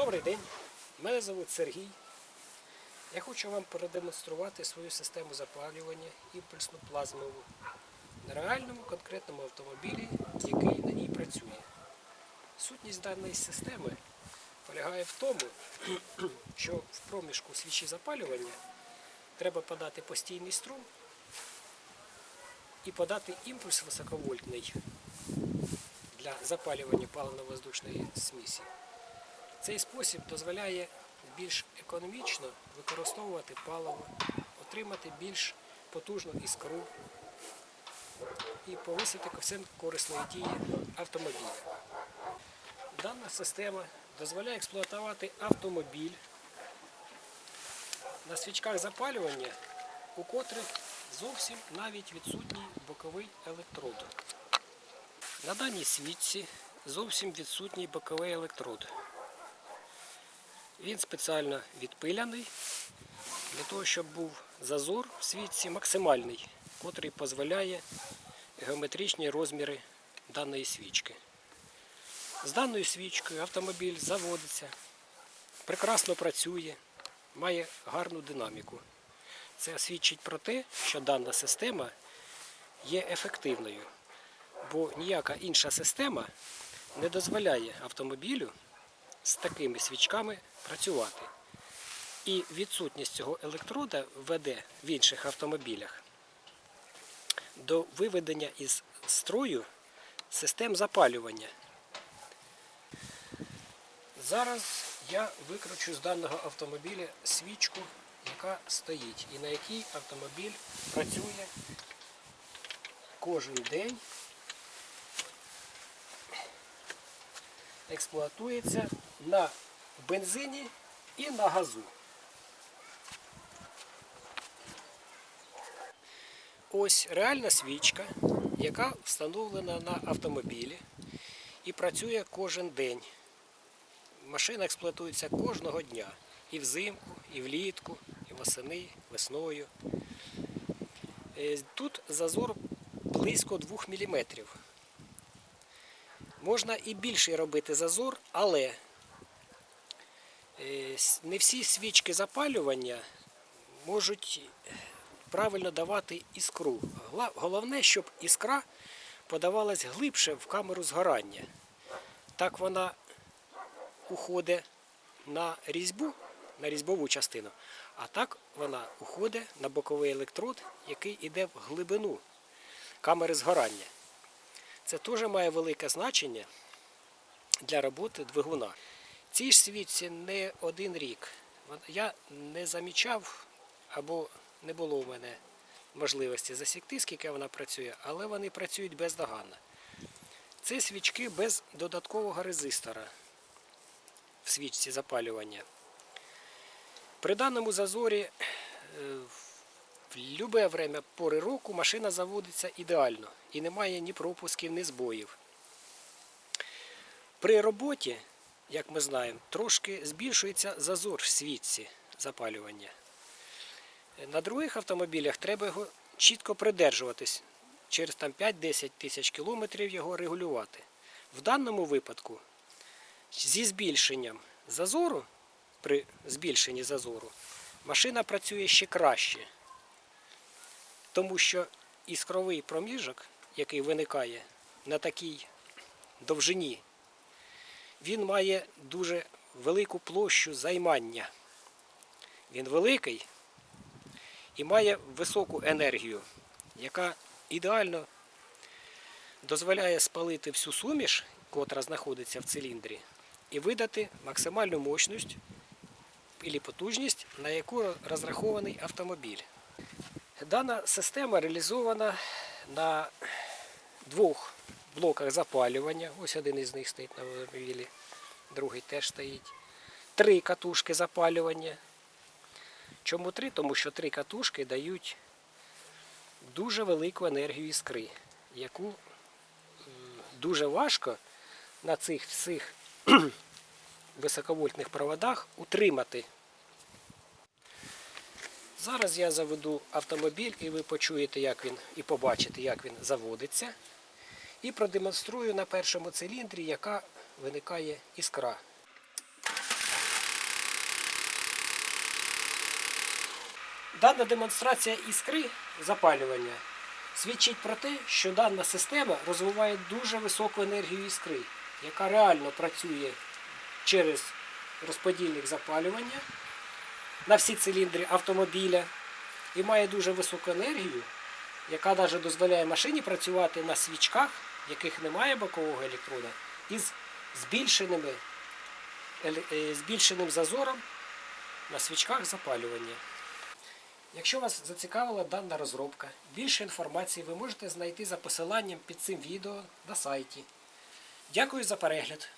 Добрий день, мене звуть Сергій. Я хочу вам продемонструвати свою систему запалювання імпульсно плазмову на реальному конкретному автомобілі, який на ній працює. Сутність даної системи полягає в тому, що в проміжку свічі запалювання треба подати постійний струм і подати імпульс високовольтний для запалювання паливно-воздушної смісі. Цей спосіб дозволяє більш економічно використовувати паливо, отримати більш потужну іскру і повисити коефіцієнт корисної дії автомобіля. Дана система дозволяє експлуатувати автомобіль на свічках запалювання, у котрих зовсім навіть відсутній боковий електрод. На даній свічці зовсім відсутній боковий електрод. Він спеціально відпиляний для того, щоб був зазор в свічці максимальний, котрий дозволяє геометричні розміри даної свічки. З даною свічкою автомобіль заводиться, прекрасно працює, має гарну динаміку. Це свідчить про те, що дана система є ефективною, бо ніяка інша система не дозволяє автомобілю з такими свічками працювати. І відсутність цього електрода веде в інших автомобілях до виведення із строю систем запалювання. Зараз я викручу з даного автомобіля свічку, яка стоїть, і на якій автомобіль працює кожен день експлуатується на бензині і на газу. Ось реальна свічка, яка встановлена на автомобілі і працює кожен день. Машина експлуатується кожного дня. І взимку, і влітку, і восени, весною. Е, Тут зазор близько 2 мм. Можна і більший робити зазор, але е, не всі свічки запалювання можуть правильно давати іскру. Головне, щоб іскра подавалась глибше в камеру згорання. Так вона уходить на різьбу, на різьбову частину, а так вона уходить на боковий електрод, який йде в глибину камери згорання. Це теж має велике значення для роботи двигуна. Цій ж свічці не один рік. Я не замічав або не було у мене можливості засікти, скільки вона працює, але вони працюють бездоганно. Це свічки без додаткового резистора в свічці запалювання. При даному зазорі е, в будь-яке время пори року машина заводиться ідеально і немає ні пропусків, ні збоїв. При роботі, як ми знаємо, трошки збільшується зазор в свічці запалювання. На других автомобілях треба його чітко придержуватись. Через там 5-10 тисяч кілометрів його регулювати. В даному випадку зі збільшенням зазору, при збільшенні зазору, машина працює ще краще. Тому що іскровий проміжок, який виникає на такій довжині, він має дуже велику площу займання. Він великий і має високу енергію, яка ідеально дозволяє спалити всю суміш, котра знаходиться в циліндрі, і видати максимальну мощність і потужність, на яку розрахований автомобіль. Дана система реалізована на двох блоках запалювання. Ось один із них стоїть на автомобілі, другий теж стоїть. Три катушки запалювання. Чому три? Тому що три катушки дають дуже велику енергію іскри, яку дуже важко на цих всіх високовольтних проводах утримати. Зараз я заведу автомобіль і ви почуєте, як він, і побачите, як він заводиться. І продемонструю на першому циліндрі, яка виникає іскра. Дана демонстрація іскри запалювання свідчить про те, що дана система розвиває дуже високу енергію іскри, яка реально працює через розподільник запалювання на всі циліндри автомобіля і має дуже високу енергію, яка навіть дозволяє машині працювати на свічках, в яких немає бокового електрода, із збільшеними, е, збільшеним зазором на свічках запалювання. Якщо вас зацікавила дана розробка, більше інформації ви можете знайти за посиланням під цим відео на сайті. Дякую за перегляд!